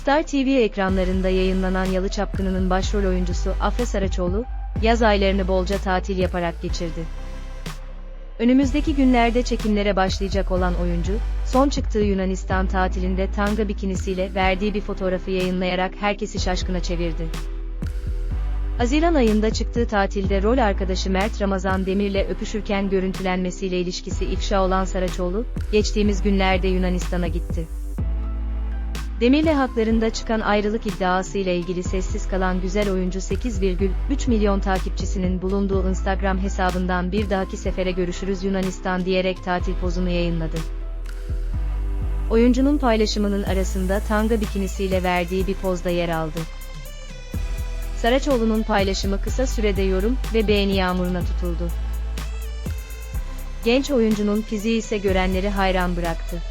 Star TV ekranlarında yayınlanan Yalı Çapkını'nın başrol oyuncusu Afra Saraçoğlu, yaz aylarını bolca tatil yaparak geçirdi. Önümüzdeki günlerde çekimlere başlayacak olan oyuncu, son çıktığı Yunanistan tatilinde tanga bikinisiyle verdiği bir fotoğrafı yayınlayarak herkesi şaşkına çevirdi. Haziran ayında çıktığı tatilde rol arkadaşı Mert Ramazan Demir'le öpüşürken görüntülenmesiyle ilişkisi ifşa olan Saraçoğlu, geçtiğimiz günlerde Yunanistan'a gitti. Demir'le haklarında çıkan ayrılık iddiasıyla ilgili sessiz kalan güzel oyuncu 8,3 milyon takipçisinin bulunduğu Instagram hesabından bir dahaki sefere görüşürüz Yunanistan diyerek tatil pozunu yayınladı. Oyuncunun paylaşımının arasında tanga bikinisiyle verdiği bir pozda yer aldı. Saraçoğlu'nun paylaşımı kısa sürede yorum ve beğeni yağmuruna tutuldu. Genç oyuncunun fiziği ise görenleri hayran bıraktı.